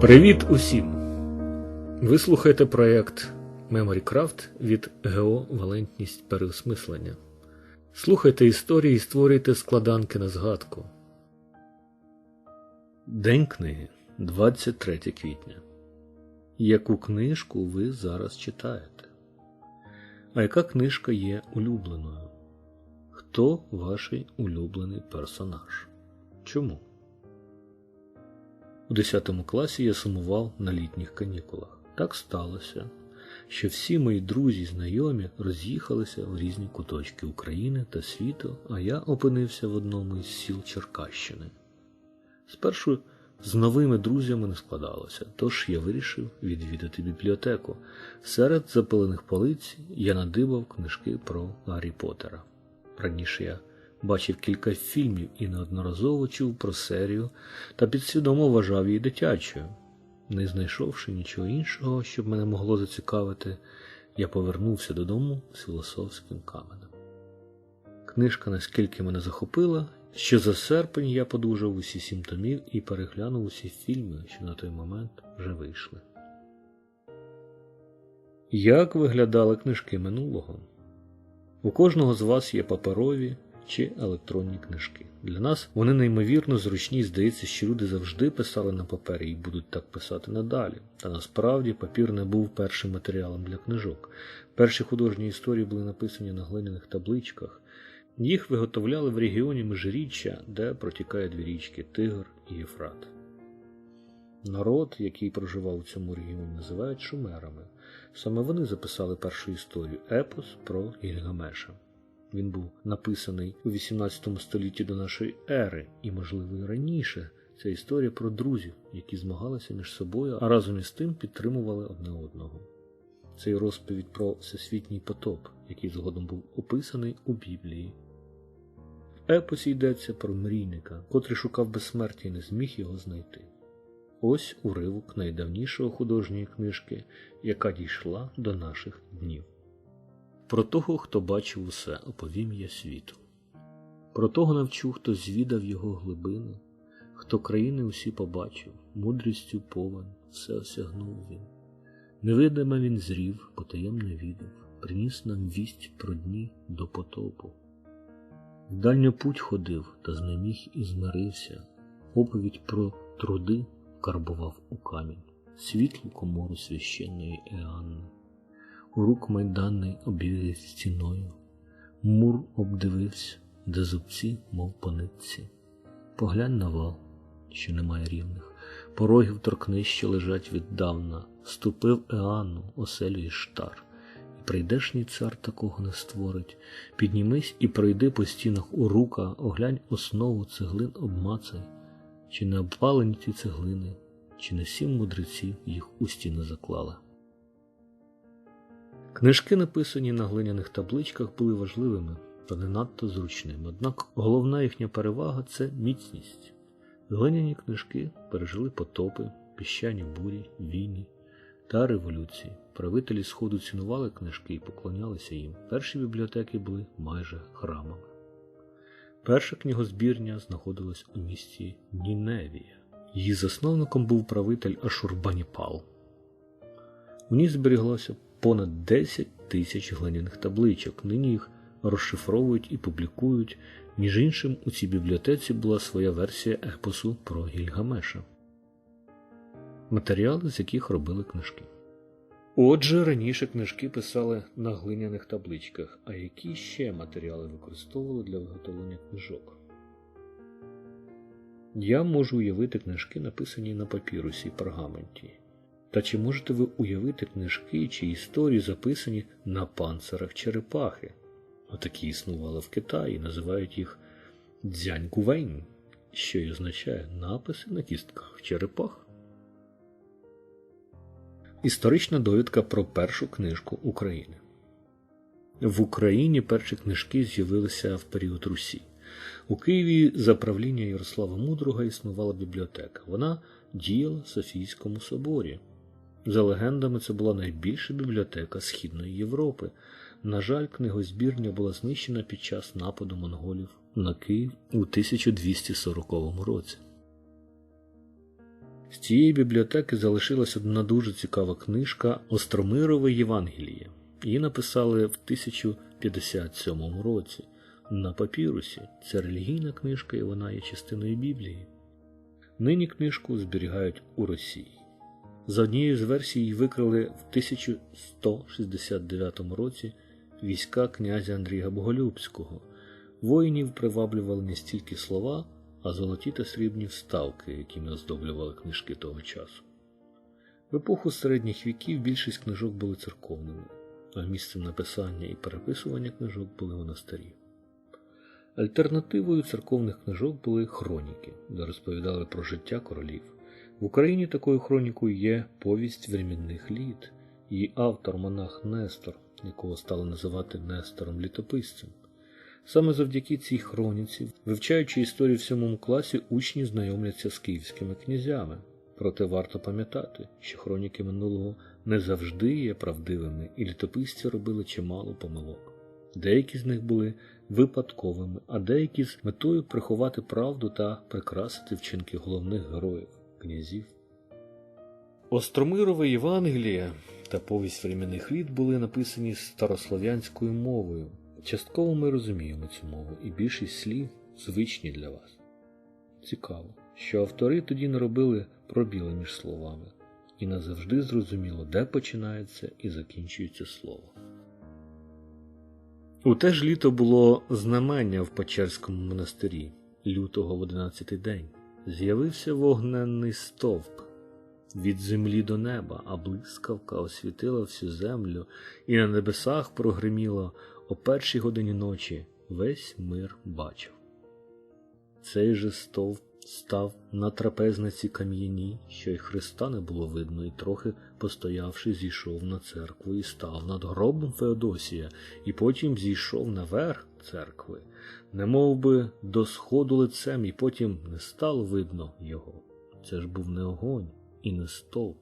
Привіт усім! Ви слухаєте проєкт MemoryCraft від ГО Валентність переосмислення. Слухайте історії і створюйте складанки на згадку. День книги 23 квітня. Яку книжку ви зараз читаєте? А яка книжка є улюбленою? Хто ваш улюблений персонаж? Чому? У 10 класі я сумував на літніх канікулах. Так сталося, що всі мої друзі й знайомі роз'їхалися в різні куточки України та світу, а я опинився в одному із сіл Черкащини. Спершу з новими друзями не складалося, тож я вирішив відвідати бібліотеку. Серед запилених полиць я надибав книжки про Гаррі Поттера. Раніше я бачив кілька фільмів і неодноразово чув про серію та підсвідомо вважав її дитячою. Не знайшовши нічого іншого, щоб мене могло зацікавити, я повернувся додому з філософським каменем. Книжка наскільки мене захопила, що за серпень я подужав усі сім томів і переглянув усі фільми, що на той момент вже вийшли. Як виглядали книжки минулого? У кожного з вас є паперові чи електронні книжки. Для нас вони неймовірно зручні, здається, що люди завжди писали на папері і будуть так писати надалі. Та насправді папір не був першим матеріалом для книжок. Перші художні історії були написані на глиняних табличках. Їх виготовляли в регіоні Межиріччя, де протікає дві річки Тигр і Єфрат. Народ, який проживав у цьому регіоні, називають шумерами. Саме вони записали першу історію епос про Гільгамеша. Він був написаний у 18 столітті до нашої ери, і, можливо, і раніше. Це історія про друзів, які змагалися між собою, а разом із тим підтримували одне одного. Це й розповідь про всесвітній потоп, який згодом був описаний у Біблії. В епосі йдеться про мрійника, котрий шукав безсмертя і не зміг його знайти. Ось уривок найдавнішого художньої книжки, яка дійшла до наших днів. Про того, хто бачив усе, оповім я світу. Про того навчу, хто звідав його глибини, хто країни усі побачив, мудрістю повен, все осягнув він. Невидиме він зрів, потаємне відав, приніс нам вість про дні до потопу. В дальню путь ходив та знеміг і змирився, оповідь про труди карбував у камінь, світлу комору священної Еанни. Рук майданний обвів стіною, мур обдивився, де зубці, мов по нитці. Поглянь на вал, що немає рівних, порогів торкнись, що лежать віддавна, ступив Еанну, оселю і штар, і прийдешній цар такого не створить. Піднімись і пройди по стінах у рука, оглянь основу цеглин обмацай, чи не обвалені ті цеглини, чи не сім мудреців їх у стіни заклали. Книжки, написані на глиняних табличках, були важливими та не надто зручними, однак головна їхня перевага це міцність. Глиняні книжки пережили потопи, піщані бурі, війни та революції. Правителі Сходу цінували книжки і поклонялися їм. Перші бібліотеки були майже храмами. Перша книгозбірня знаходилась у місті Ніневія. Її засновником був правитель Ашурбаніпал. У ній зберіглося понад 10 тисяч глиняних табличок. Нині їх розшифровують і публікують. Між іншим, у цій бібліотеці була своя версія епосу про Гільгамеша, матеріали, з яких робили книжки. Отже, раніше книжки писали на глиняних табличках, а які ще матеріали використовували для виготовлення книжок? Я можу уявити книжки, написані на папірусі і пергаменті. Та чи можете ви уявити книжки чи історії, записані на панцирах черепахи? Отакі існували в Китаї, називають їх дзянькувейн, що й означає написи на кістках черепах. Історична довідка про першу книжку України. В Україні перші книжки з'явилися в період Русі. У Києві за правління Ярослава Мудрого існувала бібліотека. Вона діяла в Софійському соборі. За легендами, це була найбільша бібліотека Східної Європи. На жаль, книгозбірня була знищена під час нападу монголів на Київ у 1240 році. З цієї бібліотеки залишилась одна дуже цікава книжка Остромирове Євангеліє. Її написали в 1057 році на папірусі. Це релігійна книжка і вона є частиною Біблії. Нині книжку зберігають у Росії. За однією з версій викрили в 1169 році війська князя Андрія Боголюбського. Воїнів приваблювали не стільки слова, а золоті та срібні вставки, якими оздоблювали книжки того часу. В епоху середніх віків більшість книжок були церковними, а місцем написання і переписування книжок були монастирі. Альтернативою церковних книжок були хроніки, де розповідали про життя королів. В Україні такою хронікою є повість времінних літ, її автор монах Нестор, якого стали називати Нестором літописцем. Саме завдяки цій хроніці, вивчаючи історію в сьомому класі, учні знайомляться з київськими князями. Проте варто пам'ятати, що хроніки минулого не завжди є правдивими, і літописці робили чимало помилок. Деякі з них були випадковими, а деякі з метою приховати правду та прикрасити вчинки головних героїв, князів. Остромирове Євангеліє та повість временних літ були написані старослов'янською мовою. Частково ми розуміємо цю мову, і більшість слів звичні для вас. Цікаво, що автори тоді не робили пробіли між словами, і назавжди зрозуміло, де починається і закінчується слово. У те ж літо було знамення в Печерському монастирі лютого в одинадцятий день. З'явився вогненний стовп від землі до неба, а блискавка освітила всю землю, і на небесах прогриміло о першій годині ночі весь мир бачив. Цей же стовп став на трапезниці кам'яні, що й Христа не було видно, і трохи постоявши, зійшов на церкву і став над гробом Феодосія, і потім зійшов наверх церкви, не би до сходу лицем, і потім не стало видно його. Це ж був не огонь і не стовп,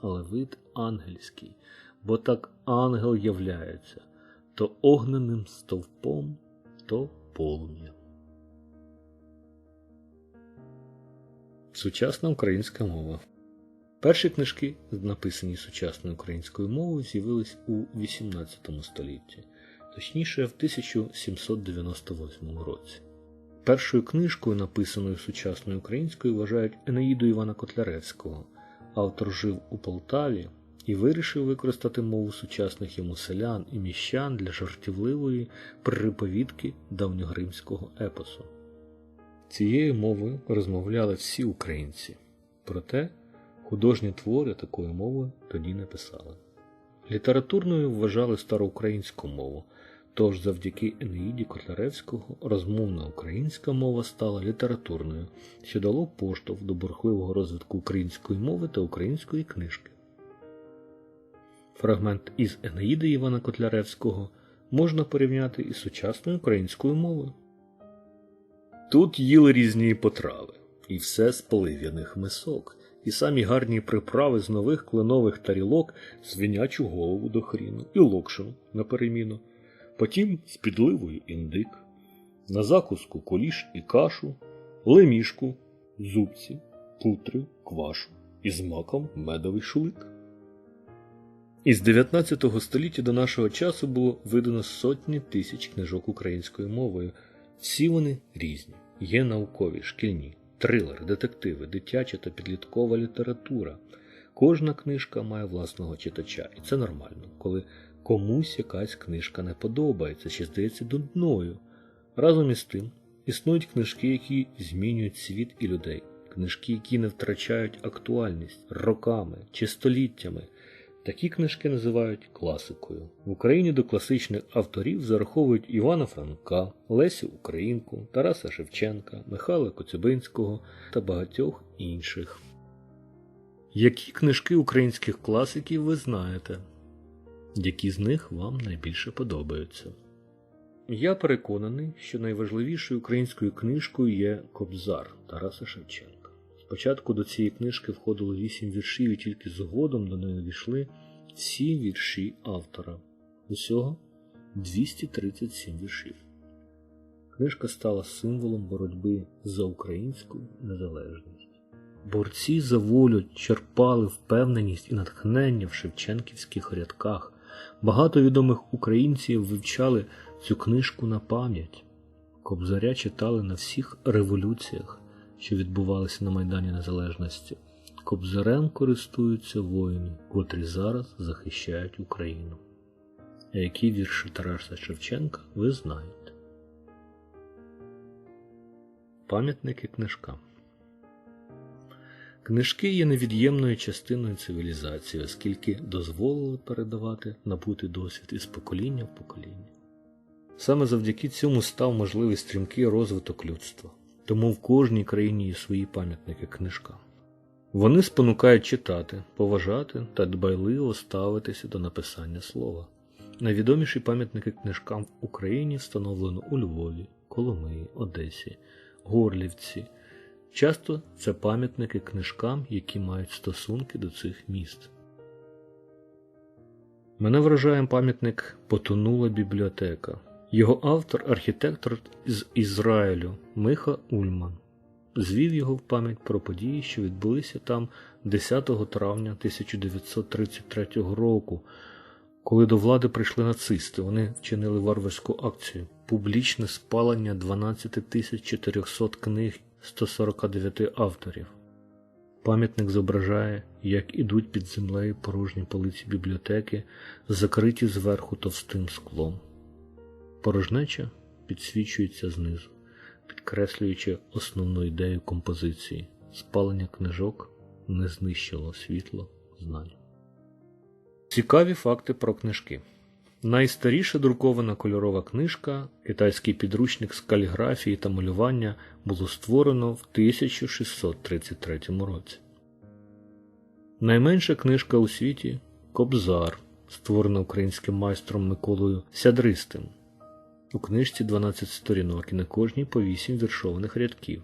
але вид ангельський, бо так ангел являється то огненним стовпом, то полум'ям. Сучасна українська мова. Перші книжки, написані сучасною українською мовою, з'явились у XVIII столітті, точніше в 1798 році. Першою книжкою, написаною сучасною українською, вважають Енеїду Івана Котляревського. Автор жив у Полтаві і вирішив використати мову сучасних йому селян і міщан для жартівливої приповідки давньогримського епосу. Цією мовою розмовляли всі українці, проте художні твори такою мовою тоді не писали. Літературною вважали староукраїнську мову, тож завдяки Енеїді Котляревського розмовна українська мова стала літературною, що дало поштовх до бурхливого розвитку української мови та української книжки. Фрагмент із Енеїди Івана Котляревського можна порівняти із сучасною українською мовою. Тут їли різні потрави, і все з полив'яних мисок, і самі гарні приправи з нових кленових тарілок, свинячу голову до хріну і локшину на переміну, потім з підливою індик, на закуску коліш і кашу, лемішку, зубці, путрю, квашу і з маком медовий шулик. Із 19 століття до нашого часу було видано сотні тисяч книжок українською мовою. Всі вони різні. Є наукові, шкільні, трилери, детективи, дитяча та підліткова література. Кожна книжка має власного читача, і це нормально, коли комусь якась книжка не подобається чи здається дудною. Разом із тим існують книжки, які змінюють світ і людей, книжки, які не втрачають актуальність роками чи століттями. Такі книжки називають класикою. В Україні до класичних авторів зараховують Івана Франка, Лесю Українку, Тараса Шевченка, Михайла Коцюбинського та багатьох інших. Які книжки українських класиків ви знаєте? Які з них вам найбільше подобаються? Я переконаний, що найважливішою українською книжкою є Кобзар Тараса Шевченка. Спочатку до цієї книжки входило вісім віршів, і тільки згодом до неї війшли всі вірші автора. Усього 237 віршів. Книжка стала символом боротьби за українську незалежність. Борці за волю черпали впевненість і натхнення в шевченківських рядках. Багато відомих українців вивчали цю книжку на пам'ять. Кобзаря читали на всіх революціях, що відбувалися на Майдані Незалежності. Кобзарем користуються воїни, котрі зараз захищають Україну. А які вірші Тараса Шевченка ви знаєте? Пам'ятники книжкам. Книжки є невід'ємною частиною цивілізації, оскільки дозволили передавати набутий досвід із покоління в покоління. Саме завдяки цьому став можливий стрімкий розвиток людства, тому в кожній країні є свої пам'ятники книжкам. Вони спонукають читати, поважати та дбайливо ставитися до написання слова. Найвідоміші пам'ятники книжкам в Україні встановлено у Львові, Коломиї, Одесі, Горлівці. Часто це пам'ятники книжкам, які мають стосунки до цих міст. Мене вражає пам'ятник Потонула бібліотека. Його автор архітектор з Ізраїлю Миха Ульман. Звів його в пам'ять про події, що відбулися там 10 травня 1933 року, коли до влади прийшли нацисти. Вони вчинили варварську акцію публічне спалення 12 400 книг 149 авторів. Пам'ятник зображає, як ідуть під землею порожні полиці бібліотеки, закриті зверху товстим склом. Порожнеча підсвічується знизу, підкреслюючи основну ідею композиції. Спалення книжок не знищило світло знань. Цікаві факти про книжки. Найстаріша друкована кольорова книжка, китайський підручник з каліграфії та малювання було створено в 1633 році. Найменша книжка у світі Кобзар, створена українським майстром Миколою Сядристим. У книжці 12 сторінок і на кожній по 8 віршованих рядків.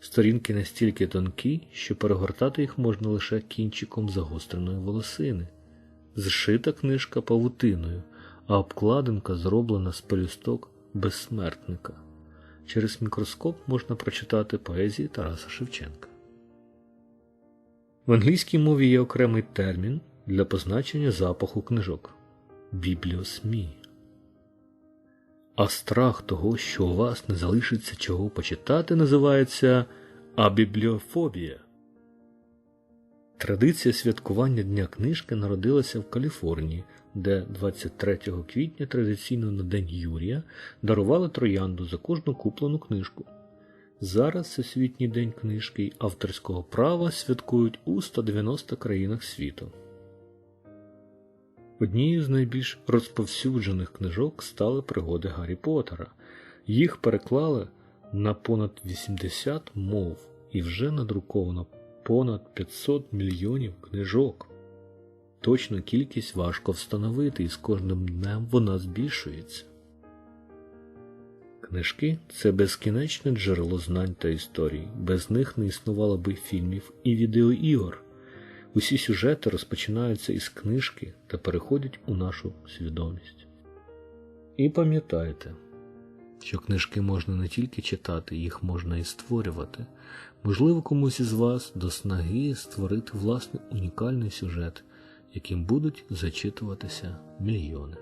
Сторінки настільки тонкі, що перегортати їх можна лише кінчиком загостреної волосини. Зшита книжка павутиною, а обкладинка зроблена з пелюсток безсмертника. Через мікроскоп можна прочитати поезії Тараса Шевченка. В англійській мові є окремий термін для позначення запаху книжок бібліосмі. А страх того, що у вас не залишиться чого почитати, називається абібліофобія. Традиція святкування Дня книжки народилася в Каліфорнії, де 23 квітня традиційно на День Юрія дарували троянду за кожну куплену книжку. Зараз Всесвітній день книжки й авторського права святкують у 190 країнах світу. Однією з найбільш розповсюджених книжок стали пригоди Гаррі Поттера. Їх переклали на понад 80 мов і вже надруковано понад 500 мільйонів книжок. Точну кількість важко встановити, і з кожним днем вона збільшується. Книжки це безкінечне джерело знань та історій. Без них не існувало би фільмів і відеоігор. Усі сюжети розпочинаються із книжки та переходять у нашу свідомість. І пам'ятайте, що книжки можна не тільки читати, їх можна і створювати. Можливо, комусь із вас до снаги створити власний унікальний сюжет, яким будуть зачитуватися мільйони.